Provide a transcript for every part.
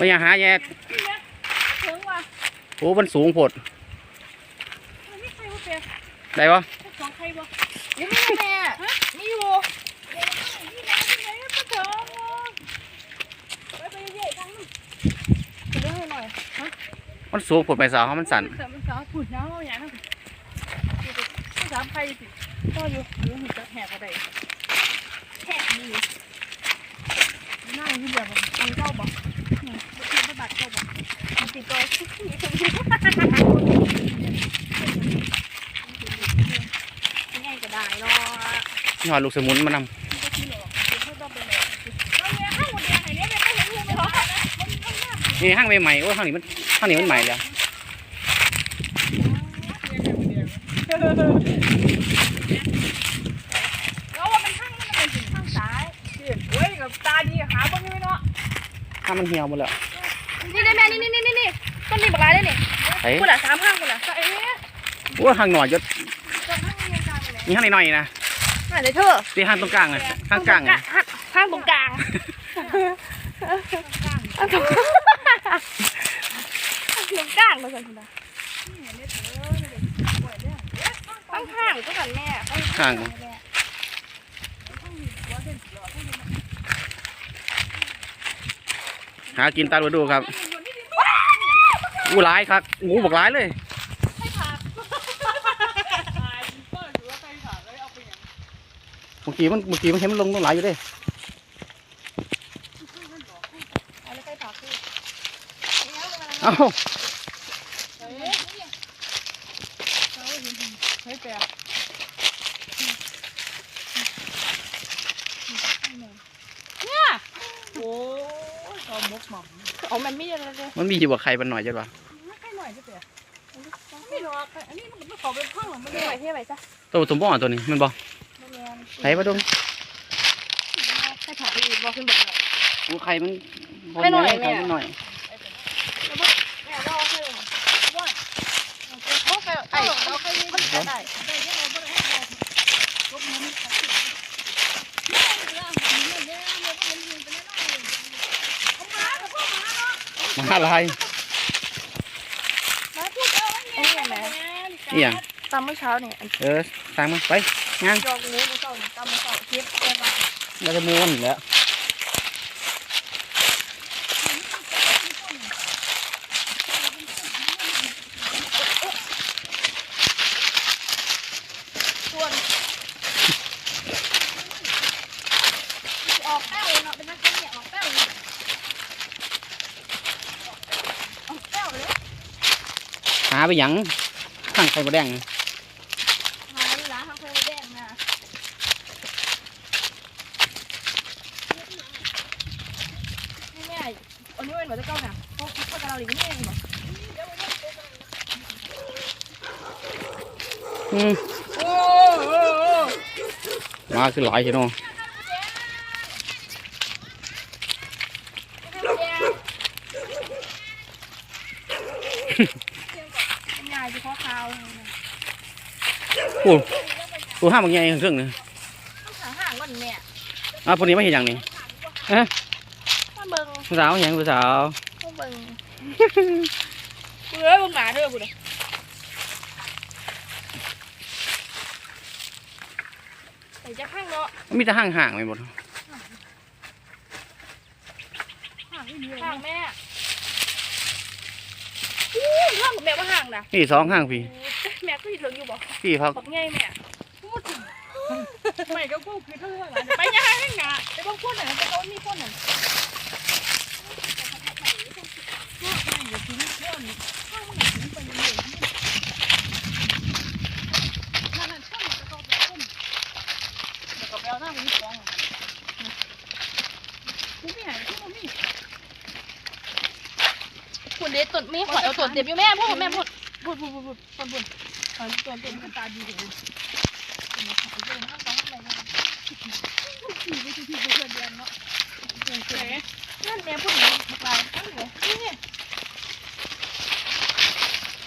ไม่อยากหาแยกถึงว่ะโอ้มันสูงโพดมันไม่ใครว่าเปียกได้ปะของใครบ่ยังไม่แม่มีอยู่นี่นะที่ไหนก็เถอะไปไปเย่ๆทั้งนั้นไปเรื่อยหน่อยฮะมันสูงโพดไปสาวเขามันสั่นเสริมสาวผุดน้ำเอาอย่างนั้นภาษาไทยสิก็อยู่อยู่หุ่นจะแหกอะไรแหกดีน่าอยู่เดียวบ่มีเจ้าบ่นี่บ่คิดว่า บัตรเจ้าบ่มันติดตัวยังไงก็ได้เนาะนี่หอดลูกสมุนมานำนี่ห้างใหม่ๆโอ้ห้างนี้มันห้างนี้มันใหม่แล้วแล้วว่ามันข้างมันเป็นถึงข้างซ้ายเฮ้ยกับตาดีหาบ้างไม่เนาะห้างมันเหี่ยวหมดแล้วนี่ ได้แม่นี่นี่นี่นี่ต้นนี้บักลายได้นี่ไอ้คุณอะสามข้างคุณอะเอ๊ะโอ้ห้างหน่อยยศต้นข้างเรียงกลางไปไหนนี่ห้างน้อยๆนะอะเดี๋ยวเธอที่ห้างตรงกลางเลยห้างกลางเลยข้างตรงกลางข้างตรงกลางตรงกลางเลยคุณตาข้างข้างก็กันแม่ข้างหากินตาดูดูครับ อู้ร้ายครับงูบอกร้ายเลยเมื่อกี้มันเมื่อกี้มันเห็นมันลงตรงไหลายอยู่เด้อะไรใกล้ปากคือเอ้าเฮ้ยเฮ้ยแปลเนี่ยโอ้ยเอามกหม่อมเอามันไม่อะไรเลยมันมีอยู่กับใครมันหน่อยจังวะให้หน่อยจะเปล่าไม่ หรอกอันนี้มันขอเป็นข้างหลังมันเลยเท่าไหร่จ้ะตัวสมบูรณ์ตัวนี้มันบอกใครมาดูให้ถ่ายอีกบอกขึ้นบอกเลยอู้ใครมันให้หน่อยใครแม่มันหน่อยแม่รอให้เลยว่าโอเคไอ้เราเคยได้ได้มาอะไร มาพูดเอาไว้เนี่ยแม่ เอียงตามเมื่อเช้าเนี่ยเออสร้างมาไปงานจองงูเมื่อเช้าตามเมื่อเช้าคลิปเรียบร้อยเราจะม้วนอยู่แล้วส่วนออกแป้วเนาะเป็นนักเรียนออกแป้วเลยออกแป้วเลยหาไปหยัง ข้างใครมาแดงหาร้านทางเคยแดงนะนี่แม่อันนี้เป็นแบบเจ้าน่ะพวกพวกเราหลีกนี่เองบอกอืมโอ้โหมาคือหลายใช่เนาะยายจะข้อคาวโอ้ตัวห้ามบางอย่างเครื่องนึงต้องหาห่างก่อนเนี่ยอะพวกนี้ไม่เห็นอย่างนี้มาเบิ่งผู้สาวเห็นผู้สาวมาเบิ่งเบื่อเบิ่งหมาเด้อบุญใส่จะข้างเนาะมันมีแต่ห่างห่างๆไปหมดห่างแม่ อู้ห่างกับแม่ว่าห่างนะนี่สองห่างพี่แม่ก็อยู่ถึงอยู่บ่พี่พักบอกไงแม่พูดถึงไม่ก็พูดคือเท่าไหร่ไปยังไงงะไปบ้างพูดหน่อยไปโดนนี่พูดหน่อย คุณเด็ดตุ่นมีขอเอาตุ่นเด็บอยู่แม่พูดแม่พูดพูดพูดพูดพูดพูดพูดตอนตัวเป็นตาดีถึงนั่นแม่พูดถึงปลายนั่นเลยนี่เนี่ย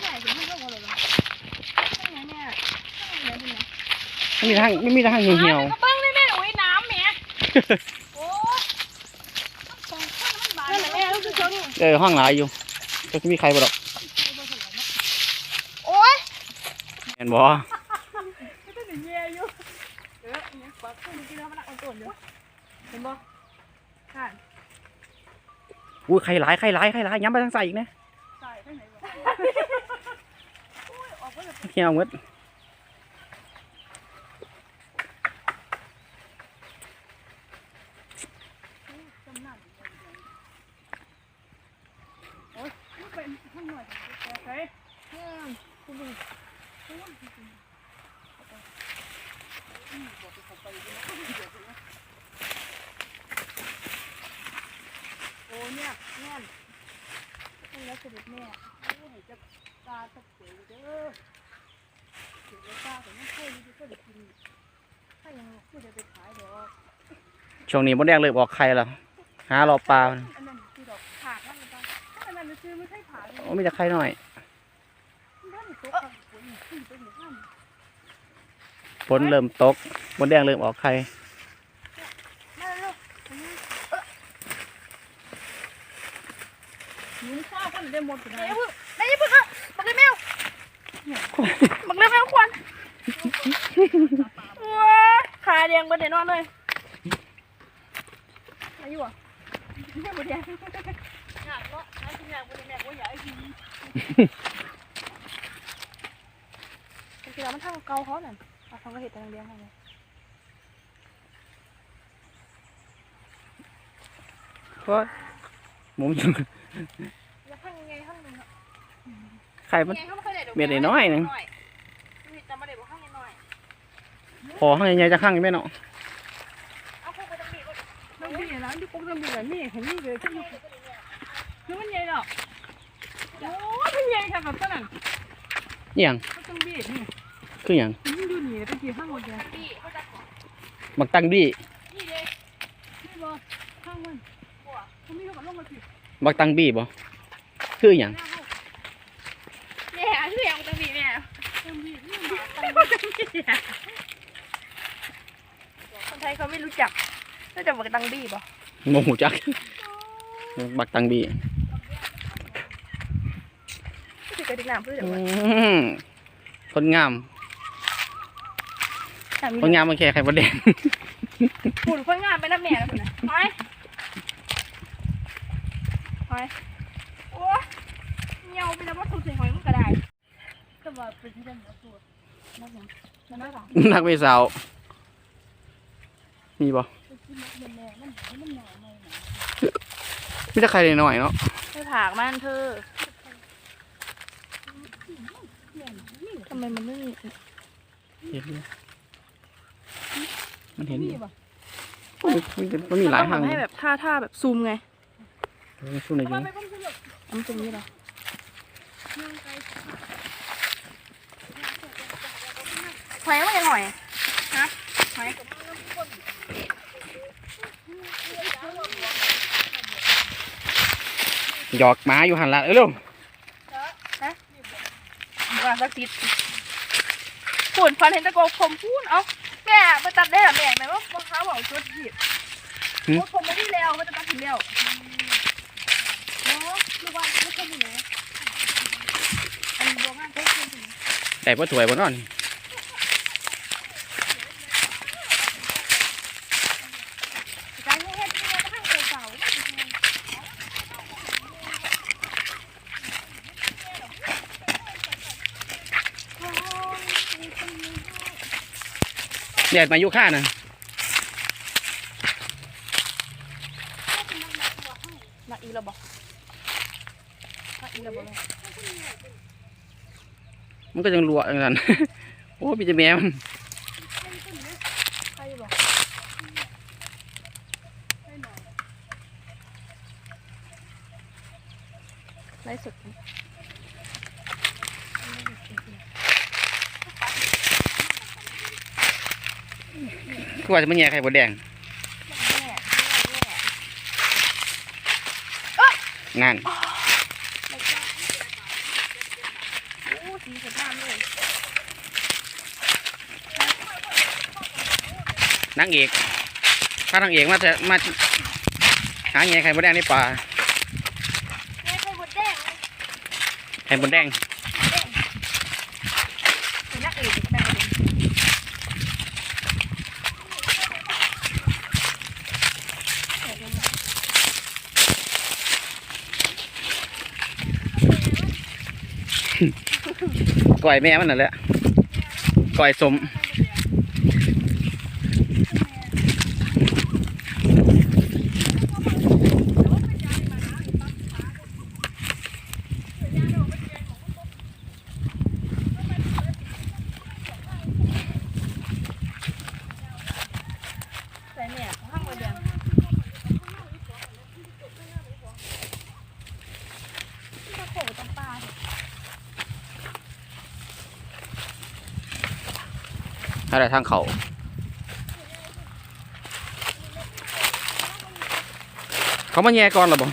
ใหญ่ถึงไม่ต้องอะไรหรอกนั่นไงแม่นั่นไงแม่เป็นไงไม่มีทางไม่มีทางเหี่ยวกระเบื้องเลยแม่โอ้ยน้ำแม่โอ้สองข้างมันบานนั่นแหละแม่รู้สึกเชิงนี่เออห้องหลายอยู่ ก็มีใครบ่ดอกโอ้ยเห็นบ่ก็ต้องอย่างเงี้ยอยู่เออเนี่ยปักขึ้นกินแล้วมันหนักมันตัวเดียวเห็นบ่ค่ะอุ้ยใครหลายใครหลายใครหลายย้ำไปทางใส่อีกนะใส่ข้างไหนวะโอ้ยออกมาเลยเที่ยวหมด จำหน้าอยู่เลยโอ้ยมันเป็นข้างหน่อยโอเคอืมคุณดูโอ้ยจริงๆอืมบอกไปเข้าไปเดี๋ยวเดี๋ยวเดี๋ยวนะโอ้เนี่ยเนี่ยนี่แล้วเสด็จแม่โอ้ยจะตาตะเกียบเด้อเดี๋ยวตาแต่ไม่ค่อยดีก็ได้กินถ้ายังไม่ได้ไปขายดอก ช่วงนี้มดแดงเลยออกไข่แล้วหารอบปลาอันนั้นคือดอกผากนั่นมันอันนั้นคือไม่ใช่ผากเลยโอ้มีแต่ไข่หน่อยนั่นตัวกับฝนขึ้นไปอยู่ข้างฝนเริ่มตกมดแดงเริ่มออกไข่มาลูกหนูข้าวคนได้หมดเลยได้ยังพึ่งอะบักเลยแมวบักเลยแมวควันว้าขาแดงบนเดนอนเลย อายุอะ ไม่หมดยังอยากเนาะอยากอยากบนแม่ก็อยากให้กินจริงๆแล้วมันทางเกาเขาน่ะเอาทางกระเห็ดทางเลี้ยงเขาเลยเพราะหมุมแล้วทางยังไงทางนึงอะไข่มัน ยังไงเขาไม่เคยได้ดอกเม็ดน้อยๆหนึ่งนี่จำไม่ได้บอกข้างน้อย พอข้างในใหญ่จะข้างไม่เนาะ เอาพวกไปตรงนี้ก็ น้ำบีนะที่ปุ๊ กน้ำบีแบบนี้เห็นนี่เลยคือมันใหญ่เนาะโอ้มันใหญ่ค่ะแบบนั้นย่างก็ต้องบีนี่คืออย่างมันดูนี่ตะกี้ข้างหมดยังพี่เขาจะขอบักตังบี้นี่เลยไม่บอกข้างมันเขาไม่เขาลงมาสิบักตังบี้บ่คืออย่างแม่ชื่อยังตรงนี้แม่ต้งบีนี่คนไทยเขาไม่รู้จักรู้จักบักตังบี้ป่ะโมหูจัก บักตังบี้รู้จักระดิ่งน้ำเพื่ออืมคนงาม คนงามมันแค่ไข่มดแดงหุ่นคนงามไปน้ำแม่แล้วคนน่ะไปไปโอ้เงียวไปแล้วว่าถูกเสีหอยมันก็ได้ก็ว่าเป็นที่ได้เหนือตัวนั่นเอนั่นน่ะนักไม่สาวมีบ่ เป็นที่มันแน่มันมันหนาไม่หนามีแต่ไข่หน่อยๆเนาะไม่ผากมันเธอทำไมมันไม่มีเห็นอยู่มันเห็นอนี่ยู่ป่ะมันมีมันมีหลายทางให้แบบท่าท่าแบบซูมไงช่วงไหนอยู่ไปเพิ่งขึ้นหรอกอันตรงนี้เหรอนั่งไกลหอยมันยังหอยฮะหอย หยอกหมาอยู่หันละเอ้ยเร็วว่าสักทิศฝุ่นฟันเห็นตะโกผมพูนเอ้าแม่ไปตัดได้เหรอแม่แม่ว่ามะพร้าวบอกชุดผิดว่าผมไม่ได้แล้วมันจะตัดถึงแล้วเนาะลูกว่าไม่ใช่ที่ไหนอันนี้ดวงงานเพิ่งขึ้นแต่พ่อถวยบ่นอน การเฮ็ดที่เราข้างเก่า แดดมายุค่าน่ะหนักอีระบอกหนักอีระบอกมันก็ยังรัวอย่างนั้นโอ้พี่จะแม่มันใครบอกไลฟ์สด ว่าจะไม่แย่ไข่บดแดงนั่นนางเอกถ้านางเอกมาจะมาหาแง่ไข่บดแดงในป่าไข่บดแดงไข่บดแดง ก่อยแม่มันนั่นแหละก่อยสม ใส่เนี่ยข้างบนเดียงตะโขตำปลา อะไรทางเขาเขามาแย่ก่อนหรอบ่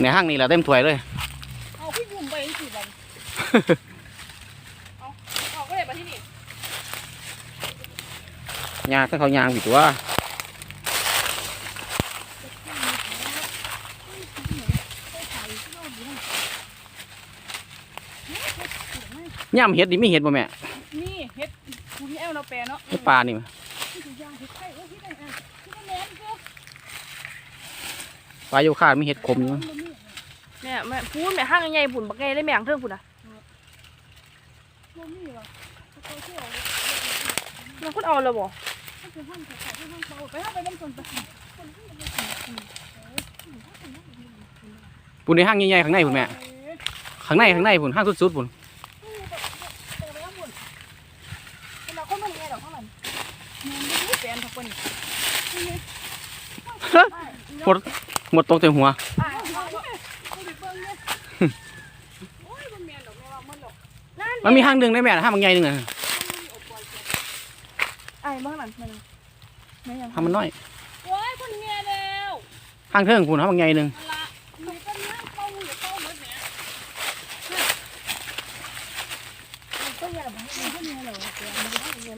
ในห้างนี้แหละเต็มถ้วยเลย เอาพี่บุ่มไปสิบันเอาเอาก็เลยมาที่นี่ยางถ้าเขายางผิดว่า ย่ำเห็ดดิไม่เห็ดบ่แม่นี่เฮ็ดกูที่แอลเราแปลเนาะเห็ดปลานี่มั้ยนี่คือย่างเฮ็ดไข่เอ้ยที่ไหนอะที่ไหนแม่นเจ้าปลาโยคาดไม่เห็ดขมอยู่เนี่ยแม่พูดแม่ห้างใหญ่ๆผุนบักใหญ่เลยแม่งเทิงผุนอะมันคุณเอาเลยบ่ปุ่นในห้างใหญ่ๆข้างในปุ่นแม่ข้างในข้างในปุ่นห้างสุดๆปุ่น เราคนมันแง่ดอกข้างหลังมันแฟน ทุกคนหมดหมดตรงเต็มหัวมันมีห้างหนึ่งได้แม่ห้างบางใหญ่หนึ่งอะไอ้บ้างหลังมันไม่ยังห้างมันน้อยโอ้ยคนเมียแล้วห้างเทิงปุ่นห้างบางใหญ่หนึ่ง มันละมันก็เนี้ยเข้าอยู่เข้าหมดเนี่ยก็อย่าบอกให้มันก็เมียเหรอ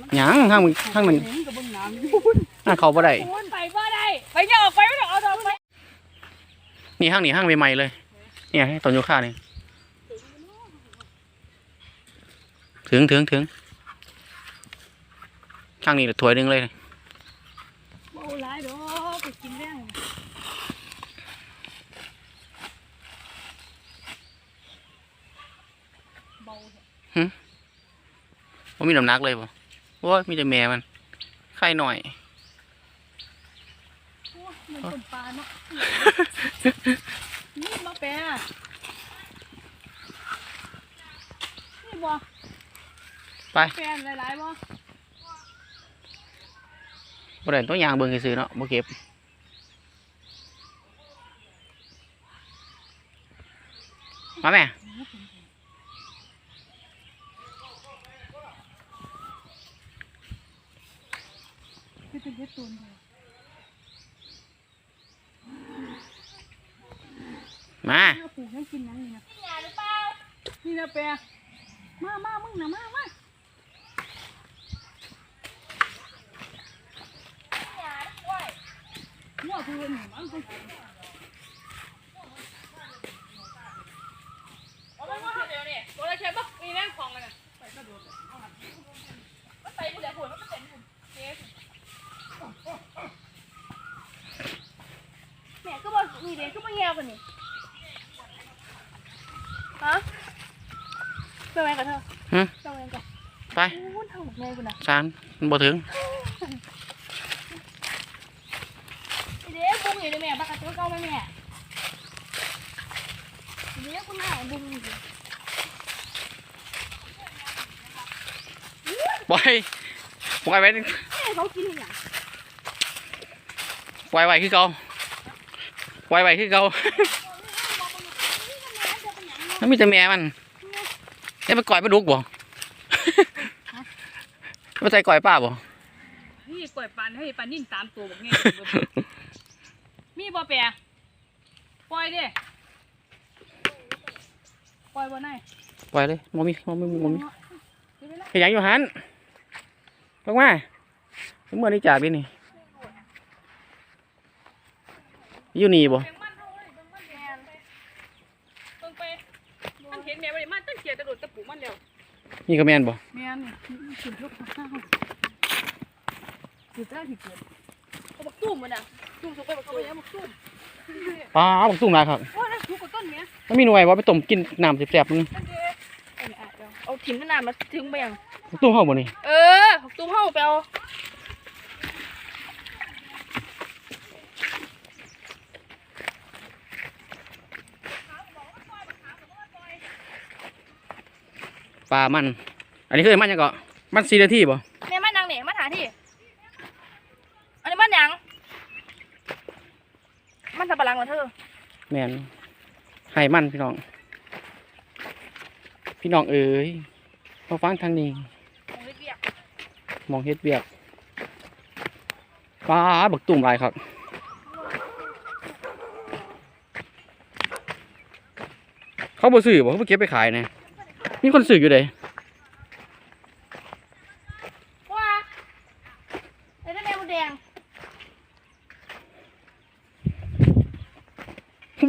มันหยังห้างมันห้างมันเห็นกับเบิ้งน้ำห้างเขาบ่ได้คุณไปบ่ได้ไปอย่าออกไปไม่ต้องเอาทำไปนี่ห้างนี่ห้างใหม่ๆเลย เนี่ยตอนโยคาเนี่ยถึงถึงถึงข้างนี้ถ้วยหนึงเลยโอ้ร้ายดอกไปกินแรงเบา ว่ามีน้ำหนักเลยป่ะโอ้ยมีแต่แม่มันไข่หน่อยมันคนปลาเนาะนี่มาแปะนี่บ่ไปแปะหลายๆบ่บ่ได้ตัวยางเบิ่งซื่อๆเนาะบ่เก็บมาแม่ คือเป็นเดตูนเลยมาถ้าปลูกยังกินยังนี่นะกินยาหรือเปล่านี่นะแปะมามามึงนะมามาหัวคือหนูมันคือเอาไปว่าเดี๋ยวนี่ตัวละเชฟปะมีแม่งของมันอะไปกระโดดเอาหันมันไปผู้เดียวผู้มันก็เป็นผู้เชฟแม่ก็บอกมีเด็กก็มาแย่กันนี่ฮะเจ้าแม่กับเธอหึเจ้าแม่กับไปโอ้ยทำหมดแม่กูนะสารมันบ่ถึงไอเด็กบุ้งอยู่ในแม่ปากกาตัวเก่าไหมแม่ไอเด็กคุณหาบุ้งอยู่ปล่อยปล่อยไว้แม่เขากินอย่างปล่อยไว้คือเก่า ปล่อยไว้คือเก่ามันมีแต่แม่มันจะไปก่อยปลาดุกบ่ไปใส่ก่อยป้าบ่นี่ปล่อยปลาให้ปลานิ่มตามตัวบอกไงมีบ่แปรปล่อยเด้ปล่อยบ่ไหนปล่อยเลยบ่มีบ่มีบ่มีเฮ็ดหยังอยู่หันลงมาเมื่อนี้จากนี่นี่ อยู่นี่บ่แมงมันเท่าเลยมันมันแมนเพิ่งไปมันเห็นแม่ไปมันตั้งเกียร์ตะโดดตะปูมันแล้วนี่ก็แม่นบ่แม่นี่สุดยอดข้าวสุดยอดที่เกิดเขาบอกตุ้มมันอะตุ้มสุกไปบอกเขาไปแล้วบอกตุ้มปลาบักตุ้งหลายครับโอ้ยนั่นทุกกับต้นเนี้ยมันมีหน่วยบ่ไปต้มกินน้ำแซ่บๆนึงนั่นเด้เอาเนี่ยอะเดี๋ยวเอาถิ่มน้ำมาถึงไปยังบักตุ้งเฮาบ่นี่เออตุ้มเข้าไปเอา ปลามัน อันนี้คือมันหยังก็มัน4นาทีบ่แม่มันยังเนี่ยมันหาที่ อันนี้มันยัง มันสับปะหลังเหรอเธอแม่นให้มันพี่น้อง พี่น้องเอ๋ยมาฟังทางนี้โอ้ยเบียกมองเฮ็ดเบียกปลาบักตุ่มหลายครับเขาบ่ซื้อบ่เขาบ่เก็บไปขายนะ มีคนซื้ออยู่เด้ว่าไอ้นั่นแม่มดแดง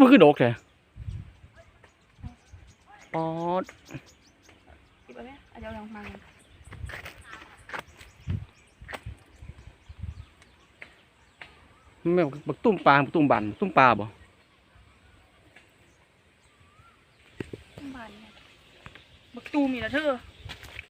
บ่คือดอกแท้ปอดหยิบไปไหมเอาเดี๋ยวลองมากันแม่นบักตุ่มปลาบักตุ่มบันตุ่มปลาบ่ บักตูมีนะเธอ